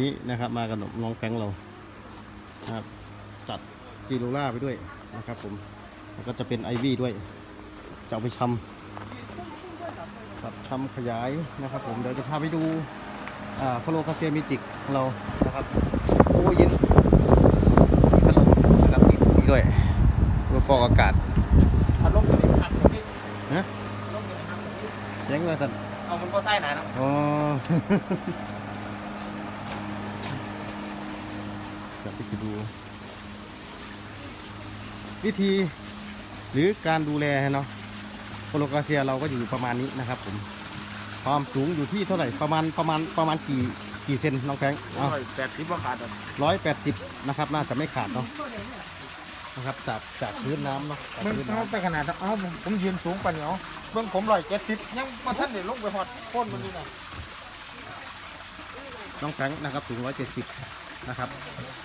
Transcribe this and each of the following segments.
นี้นะครับ มากับน้องแฟรงค์เรานะครับจัดจีโรล่าไปด้วยนะครับผมแล้วก็จะเป็นไอวี่ด้วย จะเอาไปชำตัดชำขยายนะครับ ผมเดี๋ยวจะพาไปดูอ่าโคโลคาเซียมิจิกของเรานะครับโอ้เย็นพัดลมนะครับติดนี่ด้วยเพื่อฟอกอากาศพัดลมตัวนี้หักตรงนี้นะลมตัวนี้หักตรงนี้เยังเลยสันเอามันก็ไส้หนาเนาะอ๋อ เดี๋ยวไปดู วิธีหรือการดูแลเนาะโคโลกาเซียเราก็อยู่ประมาณนี้นะครับ ผม ความสูงอยู่ที่เท่าไหร่ประมาณประมาณประมาณกี่กี่เซนน้องแฟรงค์เอาร้อยแปดสิบว่าขาดอะร้อยแปดสิบนะครับน่าจะไม่ขาดเนาะนะครับจากจากพื้นน้ำเนาะจากมันพื้นเขาน้ำไปขนาดนั้นเอ้าผมผมยืนสูงกว่านี้เอาเบื้องผมร้อยเจ็ดสิบยังมาท่านเดี๋ยวลงไปหอดโค่นมันนี่นะน้องแฟรงค์นะครับสูงร้อยเจ็ดสิบ นะครับ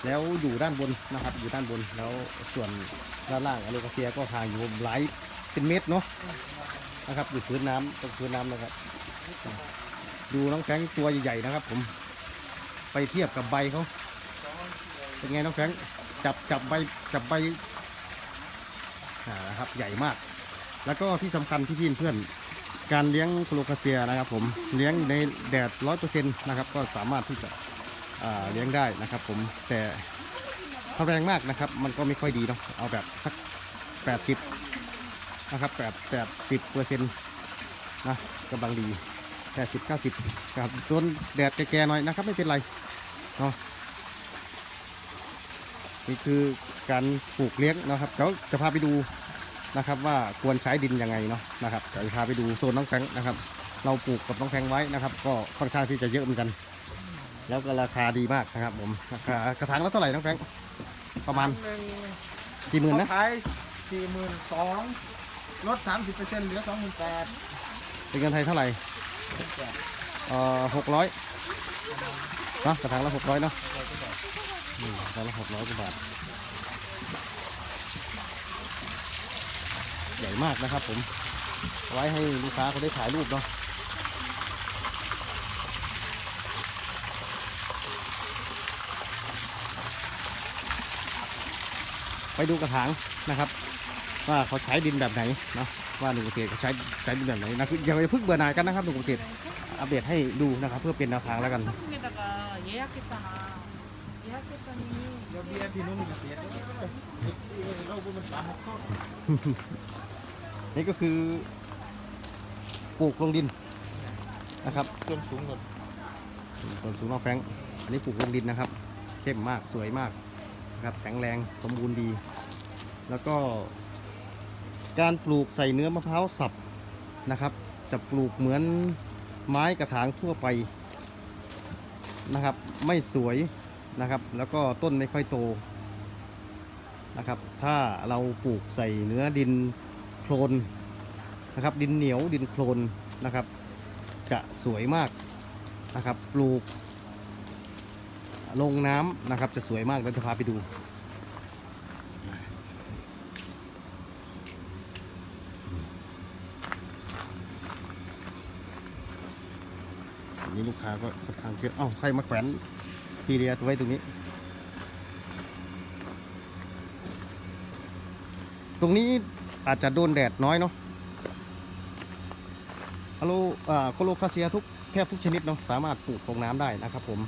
แล้วอยู่ด้านบนนะครับ อยู่ด้านบนแล้วส่วนด้านล่างอะโลคาเซียก็ห่างอยู่หลายเป็นเมตรเนาะนะครับ อยู่พื้นน้ำตรงพื้นน้ำนะครับ ดูน้องแฟงตัวใหญ่ๆนะครับ ผม ไปเทียบกับใบเขาเป็นไงน้องแฟงจับจับใบจับใบอ่านะครับ ใหญ่มาก แล้วก็ที่สำคัญที่พี่เพื่อนการเลี้ยงโคโลคาเซียนะครับ ผมเลี้ยงในแดดร้อยเปอร์เซ็นต์นะครับ ก็สามารถที่จะ เลี้ยงได้นะครับ ผมแต่ถ้าแรงมากนะครับ มันก็ไม่ค่อยดีเนาะเอาแบบสักแปดสิบนะครับแปดแปดสิบเปอร์เซ็นต์นะกำลังดีแปดสิบเก้าสิบครับต้นแดดแก่ๆหน่อยนะครับ ไม่เป็นไรเนาะนี่คือการปลูกเลี้ยงนะครับเดี๋ยวจะพาไปดูนะครับ ว่าควรใช้ดินยังไงเนาะนะครับเดี๋ยวจะพาไปดูโซนน้องแฟรงนะครับ เราปลูกกับน้องแฟรงไว้นะครับ ก็ค่อนข้างที่จะเยอะเหมือนกัน แล้วก็ราคาดีมากนะครับผมราคากระถางละเท่าไหร่น้องแฟรงค์ประมาณหนึ่งกี่หมื่นนะขายสี่หมื่นสองลดสามสิบเปอร์เซ็นต์เหลือสองหมื่นแปดเป็นเงินไทยเท่าไหร่เอ่อหกร้อยเนาะกระถางละหกร้อยเนาะอืมกระถางละหกร้อยกว่าบาทใหญ่มากนะครับผมเอาไว้ให้ลูกค้าเขาได้ถ่ายรูปเนาะ ไปดูกระถางนะครับ ว่าเขาใช้ดินแบบไหนเนาะว่าหนุ่มเกษตรเขาใช้ใช้ดินแบบไหนนะคืออย่าไปพึ่งเบื่อหน่ายกันนะครับหนุ่มเกษตรอัปเดตให้ดูนะครับ เพื่อเป็นแนวทางแล้วกันนี่ก็คือปลูกลงดินนะครับต้นสูงก่อต้นสูงนอกแฟงอันนี้ปลูกลงดินนะครับเข้มมากสวยมาก นะครับแข็งแรงสมบูรณ์ดี แล้วก็การปลูกใส่เนื้อมะพร้าวสับนะครับ จะปลูกเหมือนไม้กระถางทั่วไปนะครับ ไม่สวยนะครับ แล้วก็ต้นไม่ค่อยโตนะครับ ถ้าเราปลูกใส่เนื้อดินโคลนนะครับ ดินเหนียวดินโคลนนะครับ จะสวยมากนะครับ ปลูก ลงน้ำนะครับ จะสวยมากเดี๋ยวจะพาไปดูนนี้ลูกค้าก็ค่อนข้างเชื่อเอ้าใครมาแขวนทีเรียตัวไว้ตรงนี้ ตรงนี้อาจจะโดนแดดน้อยเนาะฮัลโหลอ่าโคโลคาเซียทุกแทบทุกชนิดเนาะสามารถปลูกลงน้ำได้นะครับผม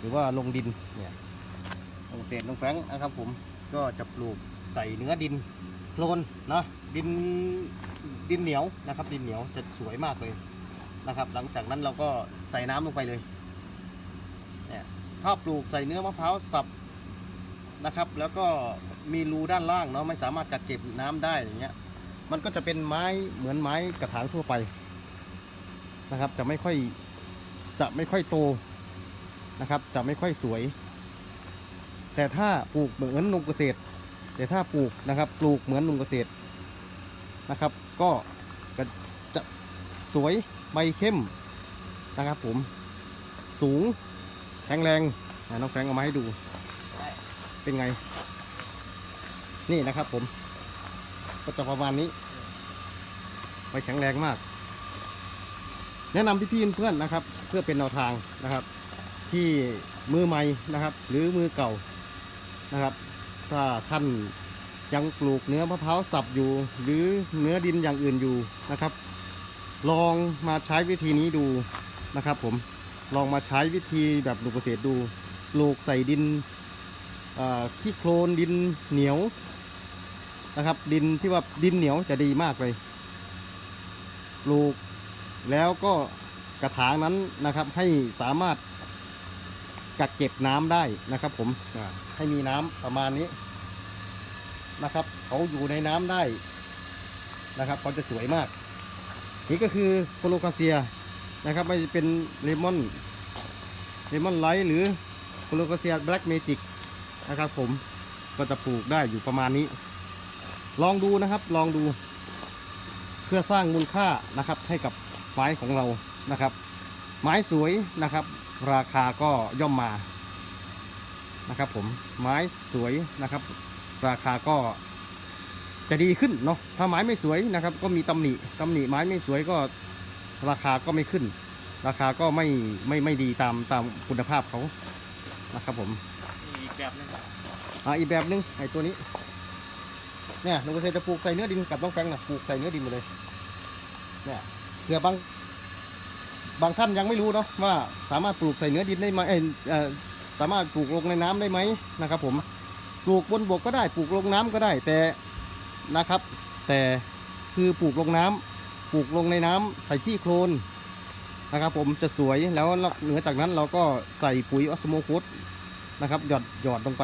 หรือว่าลงดินเนี่ยลงเศษลงแฝงนะครับผมก็จะปลูกใส่เนื้อดินโคลนนะดินดินเหนียวนะครับ ดินเหนียวจะสวยมากเลยนะครับ หลังจากนั้นเราก็ใส่น้ำลงไปเลยเนี่ยถ้าปลูกใส่เนื้อมะพร้าวสับนะครับ แล้วก็มีรูด้านล่างเนาะไม่สามารถกักเก็บน้ำได้อย่างเงี้ยมันก็จะเป็นไม้เหมือนไม้กระถางทั่วไปนะครับ จะไม่ค่อยจะไม่ค่อยโต นะครับ จะไม่ค่อยสวย แต่ถ้าปลูกเหมือนนุ่มเกษตร แต่ถ้าปลูกนะครับ ปลูกเหมือนนุ่มเกษตรนะครับ ก็จะสวยใบเข้มนะครับ ผม สูงแข็งแรงน้องแฟงเอามาให้ดู เป็นไง นี่นะครับ ผม ก็จะประมาณนี้ใบแข็งแรงมาก แนะนำพี่ๆเพื่อนนะครับ เพื่อเป็นแนวทางนะครับ ที่มือใหม่นะครับ หรือมือเก่านะครับ ถ้าท่านยังปลูกเนื้อมะพร้าวสับอยู่ หรือเนื้อดินอย่างอื่นอยู่นะครับ ลองมาใช้วิธีนี้ดูนะครับ ผมลองมาใช้วิธีแบบหนูเกษตรดูปลูกใส่ดินขี้โคลนดินเหนียวนะครับ ดินที่ว่าดินเหนียวจะดีมากเลยปลูกแล้วก็กระถางนั้นนะครับให้สามารถ กักเก็บน้ำได้นะครับผมอ่าให้มีน้ำประมาณนี้นะครับเขาอยู่ในน้ำได้นะครับเขาจะสวยมาก นี่ก็คือโคโลคาเซียนะครับไม่ว่าจะเป็นเลมอนเลมอนไลท์หรือโคโลคาเซียแบล็กเมจิกนะครับผมก็จะปลูกได้อยู่ประมาณนี้ ลองดูนะครับลองดู เพื่อสร้างมูลค่านะครับให้กับไม้ของเรานะครับ ไม้สวยนะครับ ราคาก็ย่อมมานะครับผมไม้สวยนะครับ ราคาก็จะดีขึ้นเนาะถ้าไม้ไม่สวยนะครับ ก็มีตำหนิตำหนิไม้ไม่สวยก็ราคาก็ไม่ขึ้น ราคาก็ไม่ไม่ไม่ดีตามตามคุณภาพเขานะครับผมอีกแบบนึงอ่าอีกแบบนึงไอ้ตัวนี้เนี่ยหนูเกษตรจะปลูกใส่เนื้อดินกับน้องแฟงนะปลูกใส่เนื้อดินไปเลยเนี่ยเผื่อบาง บางท่านยังไม่รู้เนาะว่าสามารถปลูกใส่เนื้อดินได้ไหมเอยเอ่อสามารถปลูกลงในน้ำได้ไหมนะครับผมปลูกบนบกก็ได้ปลูกลงน้ำก็ได้แต่นะครับ แต่คือปลูกลงน้ำปลูกลงในน้ำใส่ขี้โคลนนะครับผมจะสวยแล้วเหนือจากนั้นเราก็ใส่ปุ๋ยออสโมโคสนะครับหยอดหยอดลงไป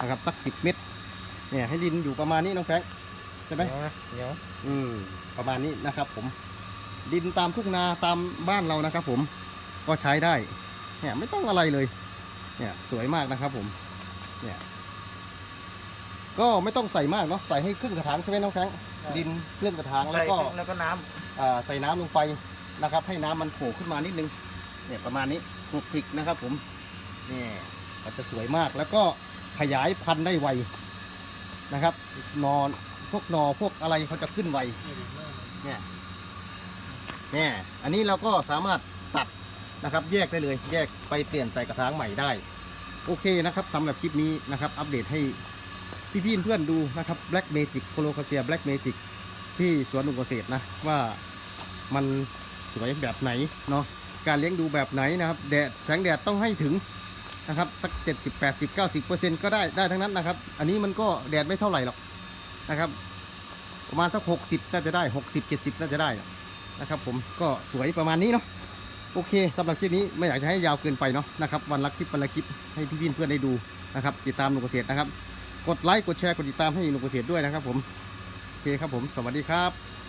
นะครับสักสิบเม็ดเนี่ยให้ดินอยู่ประมาณนี้น้องแฟงใช่ไหมเหนียวอืมประมาณนี้นะครับผม ดินตามทุ่งนาตามบ้านเรานะครับผมก็ใช้ได้เนี่ยไม่ต้องอะไรเลยเนี่ยสวยมากนะครับผมเนี่ยก็ไม่ต้องใส่มากเนาะใส่ให้ครึ่งกระถางใช่ไหมน้องแฟงดินครึ่งกระถางแล้วก็แล้วก็น้อ่าใส่น้ำลงไปนะครับ ให้น้ำมันโผล่ขึ้นมานิดนึงเนี่ยประมาณนี้คลุกคลิกนะครับผมเนี่ยมันจะสวยมากแล้วก็ขยายพันธุ์ได้ไวนะครับนอนพวกหนอพวกอะไรเขาจะขึ้นไวำเนี่ย เนี่ยอันนี้เราก็สามารถตัดนะครับแยกได้เลยแยกไปเปลี่ยนใส่กระถางใหม่ได้ โอเคนะครับสำหรับคลิปนี้นะครับ อัปเดตให้พี่ๆเพื่อนดูนะครับ Black Magic โคโลคาเซีย Black Magic ที่สวนหนุ่มเกษตรนะว่ามันสวยแบบไหนเนาะการเลี้ยงดูแบบไหนนะครับแดดแสงแดดต้องให้ถึงนะครับสัก 70 80 90เปอร์เซ็นก็ได้ได้ทั้งนั้นนะครับ อันนี้มันก็แดดไม่เท่าไหร่หรอกนะครับ ประมาณสัก 60 น่าจะได้ 60 70 น่าจะได้ นะครับผมก็สวยประมาณนี้เนาะโอเคสำหรับคลิปนี้ไม่อยากจะให้ยาวเกินไปเนาะนะครับวันละคลิปวันละคลิปให้พี่เพื่อนได้ดูนะครับติดตามหนุ่มเกษตรนะครับ กดไลค์กดแชร์กดติดตามให้หนุ่มเกษตรด้วยนะครับผมโอเคครับผมสวัสดีครับ